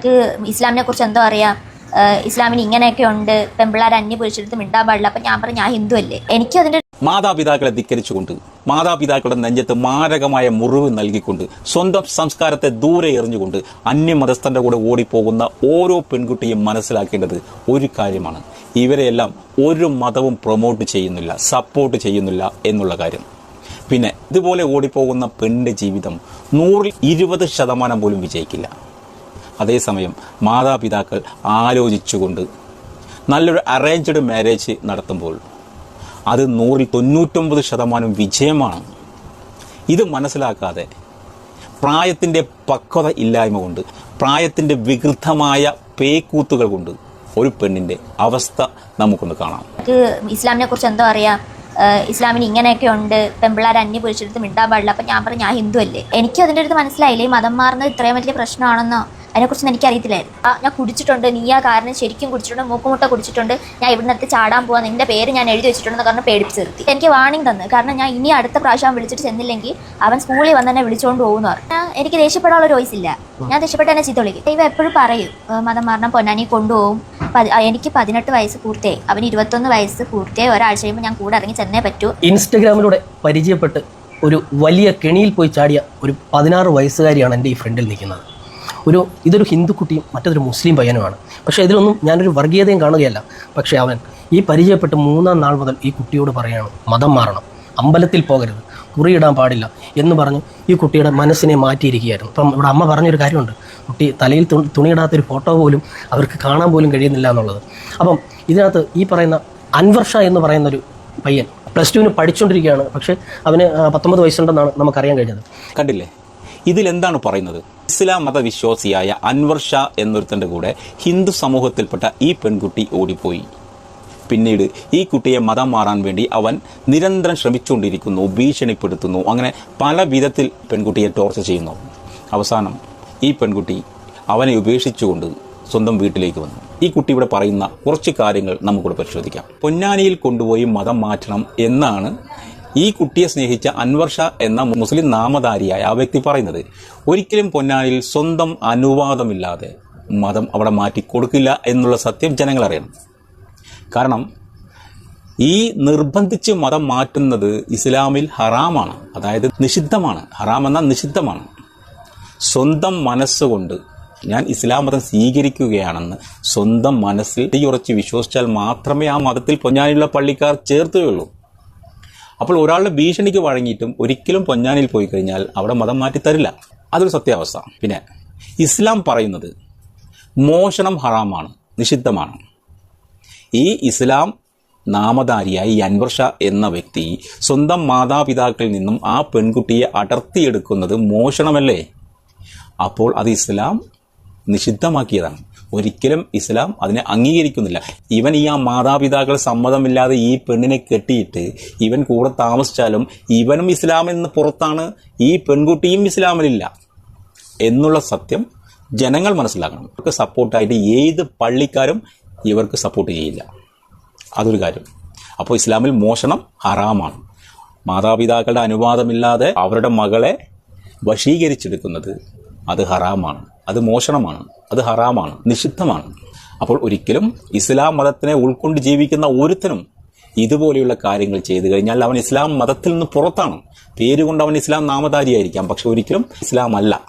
എനിക്ക് ഇസ്ലാമിനെ കുറിച്ച് എന്തോ അറിയാം. ഇസ്ലാമിന് ഇങ്ങനെയൊക്കെ ഉണ്ട്. പെമ്പിള്ളാർ അന്യ പുരുഷടുത്ത് മിണ്ടാൻ പാടില്ല. അപ്പം ഞാൻ പറഞ്ഞു ഞാൻ ഹിന്ദു അല്ലേ? എനിക്ക് അതിന്റെ മാതാപിതാക്കളെ ധിക്കരിച്ചുകൊണ്ട് മാതാപിതാക്കളുടെ നെഞ്ചത്ത് മാരകമായ മുറിവ് നൽകിക്കൊണ്ട് സ്വന്തം സംസ്കാരത്തെ ദൂരെ എറിഞ്ഞുകൊണ്ട് അന്യമതസ്ഥന്റെ കൂടെ ഓടിപ്പോകുന്ന ഓരോ പെൺകുട്ടിയും മനസ്സിലാക്കേണ്ടത് ഒരു കാര്യമാണ്. ഇവരെയെല്ലാം ഒരു മതവും പ്രൊമോട്ട് ചെയ്യുന്നില്ല സപ്പോർട്ട് ചെയ്യുന്നില്ല എന്നുള്ള കാര്യം. പിന്നെ ഇതുപോലെ ഓടിപ്പോകുന്ന പെണ്ണിന്റെ ജീവിതം നൂറിൽ ഇരുപത് ശതമാനം പോലും വിജയിക്കില്ല. അതേസമയം മാതാപിതാക്കൾ ആലോചിച്ചുകൊണ്ട് നല്ലൊരു അറേഞ്ച്ഡ് മാരേജ് നടത്തുമ്പോൾ അത് നൂറിൽ തൊണ്ണൂറ്റൊമ്പത് ശതമാനം വിജയമാണ്. ഇത് മനസ്സിലാക്കാതെ പ്രായത്തിന്റെ പക്വത ഇല്ലായ്മ കൊണ്ട് പ്രായത്തിന്റെ വികൃതമായ പേക്കൂത്തുകൾ കൊണ്ട് ഒരു പെണ്ണിന്റെ അവസ്ഥ നമുക്കൊന്ന് കാണാം. ഇസ്ലാമിനെ കുറിച്ച് എന്തോ അറിയാം. ഇസ്ലാമിന് ഇങ്ങനെയൊക്കെ ഉണ്ട്. പെമ്പിള്ളാർ അന്യ പുരുഷടുത്ത് മിണ്ടാൻ പാടില്ല. അപ്പം ഞാൻ പറഞ്ഞു ഞാൻ ഹിന്ദു അല്ലേ? എനിക്ക് അതിന്റെ അടുത്ത് മനസ്സിലായില്ലേ. മതം മാറുന്നത് ഇത്രയും വലിയ പ്രശ്നമാണെന്നോ? അതിനെക്കുറിച്ച് എനിക്ക് അറിയത്തില്ലായിരുന്നു ആ ഞാൻ കുടിച്ചിട്ടുണ്ട്. നീ ആ കാരണം ശരിക്കും കുടിച്ചിട്ടുണ്ട്. മൂക്കുമുട്ട കുടിച്ചിട്ടുണ്ട്. ഞാൻ ഇവിടുന്ന് ചാടാൻ പോവാ. നിന്റെ പേര് ഞാൻ എഴുതി വെച്ചിട്ടുണ്ടെന്ന് കാരണം പേടിപ്പിച്ച് നിർത്തി. എനിക്ക് വാണിംഗ് തന്നു. കാരണം ഞാൻ ഇനി അടുത്ത പ്രാവശ്യം വിളിച്ചിട്ട് ചെന്നില്ലെങ്കിൽ അവൻ സ്കൂളിൽ വന്ന് തന്നെ വിളിച്ചുകൊണ്ട് പോകുന്നു പറഞ്ഞു. എനിക്ക് ദേഷ്യപ്പെടാനുള്ള ഒരു വോയിസ് ഇല്ല. ഞാൻ ദേഷ്യപ്പെട്ട് തന്നെ ചീത്ത ദൈവം എപ്പോഴും പറയും മതം മരണം പൊന്നാനി കൊണ്ടുപോകും. എനിക്ക് പതിനെട്ട് വയസ്സ് പൂർത്തിയായി. അവൻ ഇരുപത്തൊന്ന് വയസ്സ് പൂർത്തിയായി. ഒരാഴ്ച കഴിയുമ്പോൾ ഞാൻ കൂടെ ഇറങ്ങി ചെന്നേ പറ്റൂ. ഇൻസ്റ്റഗ്രാമിലൂടെ പരിചയപ്പെട്ട് ഒരു വലിയ കെണിയിൽ പോയി ചാടിയ ഒരു പതിനാറ് വയസ്സുകാരിയാണ് എന്റെ ഈ ഫ്രണ്ടിൽ നിൽക്കുന്നത്. ഒരു ഇതൊരു ഹിന്ദു കുട്ടിയും മറ്റൊരു മുസ്ലിം പയ്യനുമാണ്. പക്ഷേ ഇതിലൊന്നും ഞാനൊരു വർഗീയതയും കാണുകയല്ല. പക്ഷേ അവൻ ഈ പരിചയപ്പെട്ട് മൂന്നാം നാൾ മുതൽ ഈ കുട്ടിയോട് പറയാണ് മതം മാറണം അമ്പലത്തിൽ പോകരുത് കുറിയിടാൻ പാടില്ല എന്ന് പറഞ്ഞ് ഈ കുട്ടിയുടെ മനസ്സിനെ മാറ്റിയിരിക്കുകയായിരുന്നു. അപ്പം ഇവിടെ അമ്മ പറഞ്ഞൊരു കാര്യമുണ്ട്. കുട്ടി തലയിൽ തുണിയിടാത്തൊരു ഫോട്ടോ പോലും അവർക്ക് കാണാൻ പോലും കഴിയുന്നില്ല എന്നുള്ളത്. അപ്പം ഇതിനകത്ത് ഈ പറയുന്ന അൻവർ ഷാ എന്ന് പറയുന്നൊരു പയ്യൻ പ്ലസ് ടുവിന് പഠിച്ചുകൊണ്ടിരിക്കുകയാണ് പക്ഷേ അവന് പത്തൊമ്പത് വയസ്സുണ്ടെന്നാണ് നമുക്കറിയാൻ കഴിഞ്ഞത്. കണ്ടില്ലേ? ഇതിലെന്താണ് പറയുന്നത്? ഇസ്ലാം മതവിശ്വാസിയായ അൻവർ ഷാ എന്നൊരുത്തന്റെ കൂടെ ഹിന്ദു സമൂഹത്തിൽപ്പെട്ട ഈ പെൺകുട്ടി ഓടിപ്പോയി. പിന്നീട് ഈ കുട്ടിയെ മതം മാറാൻ വേണ്ടി അവൻ നിരന്തരം ശ്രമിച്ചുകൊണ്ടിരിക്കുന്നു ഭീഷണിപ്പെടുത്തുന്നു അങ്ങനെ പല വിധത്തിൽ പെൺകുട്ടിയെ ടോർച്ചർ ചെയ്യുന്നു. അവസാനം ഈ പെൺകുട്ടി അവനെ ഉപേക്ഷിച്ചുകൊണ്ട് സ്വന്തം വീട്ടിലേക്ക് വന്നു. ഈ കുട്ടി ഇവിടെ പറയുന്ന കുറച്ച് കാര്യങ്ങൾ നമുക്കിവിടെ പരിശോധിക്കാം. പൊന്നാനിയിൽ കൊണ്ടുപോയി മതം മാറ്റണം എന്നാണ് ഈ കുട്ടിയെ സ്നേഹിച്ച അൻവർഷ എന്ന മുസ്ലിം നാമധാരിയായ ആ വ്യക്തി പറയുന്നത് ഒരിക്കലും പൊന്നാനിൽ സ്വന്തം അനുവാദമില്ലാതെ മതം അവിടെ മാറ്റി കൊടുക്കില്ല എന്നുള്ള സത്യം ജനങ്ങൾ അറിയണം. കാരണം ഈ നിർബന്ധിച്ച് മതം മാറ്റുന്നത് ഇസ്ലാമിൽ ഹറാമാണ്. അതായത് നിഷിദ്ധമാണ്. ഹറാം എന്നാൽ നിഷിദ്ധമാണ്. സ്വന്തം മനസ്സുകൊണ്ട് ഞാൻ ഇസ്ലാം മതം സ്വീകരിക്കുകയാണെന്ന് സ്വന്തം മനസ്സിൽ ഉറച്ച് വിശ്വസിച്ചാൽ മാത്രമേ ആ മതത്തിൽ പൊന്നാനിയുള്ള പള്ളിക്കാർ ചേർത്തുകയുള്ളൂ അപ്പോൾ ഒരാളുടെ ഭീഷണിക്ക് വഴങ്ങിയിട്ടും ഒരിക്കലും പൊന്നാനിയിൽ പോയി കഴിഞ്ഞാൽ അവിടെ മതം മാറ്റി തരില്ല. അതൊരു സത്യാവസ്ഥ. പിന്നെ ഇസ്ലാം പറയുന്നത് മോഷണം ഹറാമാണ് നിഷിദ്ധമാണ്. ഈ ഇസ്ലാം നാമധാരിയായി അൻവർഷ എന്ന വ്യക്തി സ്വന്തം മാതാപിതാക്കളിൽ നിന്നും ആ പെൺകുട്ടിയെ അടർത്തിയെടുക്കുന്നത് മോഷണമല്ലേ? അപ്പോൾ അത് ഇസ്ലാം നിഷിദ്ധമാക്കിയതാണ്. ഒരിക്കലും ഇസ്ലാം അതിനെ അംഗീകരിക്കുന്നില്ല. ഇവൻ ഈ ആ മാതാപിതാക്കൾ സമ്മതമില്ലാതെ ഈ പെണ്ണിനെ കെട്ടിയിട്ട് ഇവൻ കൂടെ താമസിച്ചാലും ഇവനും ഇസ്ലാമിൽ നിന്ന് പുറത്താണ് ഈ പെൺകുട്ടിയും ഇസ്ലാമിലില്ല എന്നുള്ള സത്യം ജനങ്ങൾ മനസ്സിലാക്കണം. ഇവർക്ക് സപ്പോർട്ടായിട്ട് ഏത് പള്ളിക്കാരും ഇവർക്ക് സപ്പോർട്ട് ചെയ്യില്ല. അതൊരു കാര്യം. അപ്പോൾ ഇസ്ലാമിൽ മോഷണം ഹറാമാണ്. മാതാപിതാക്കളുടെ അനുവാദമില്ലാതെ അവരുടെ മകളെ വശീകരിച്ചെടുക്കുന്നത് അത് ഹറാമാണ്. അത് മോഷണമാണ് അത് ഹറാമാണ് നിഷിദ്ധമാണ്. അപ്പോൾ ഒരിക്കലും ഇസ്ലാം മതത്തിനെ ഉൾക്കൊണ്ട് ജീവിക്കുന്ന ഒരുത്തനും ഇതുപോലെയുള്ള കാര്യങ്ങൾ ചെയ്തു കഴിഞ്ഞാൽ അവൻ ഇസ്ലാം മതത്തിൽ നിന്ന് പുറത്താണ്. പേരുകൊണ്ട് അവൻ ഇസ്ലാം നാമധാരിയായിരിക്കാം പക്ഷെ ഒരിക്കലും ഇസ്ലാം അല്ല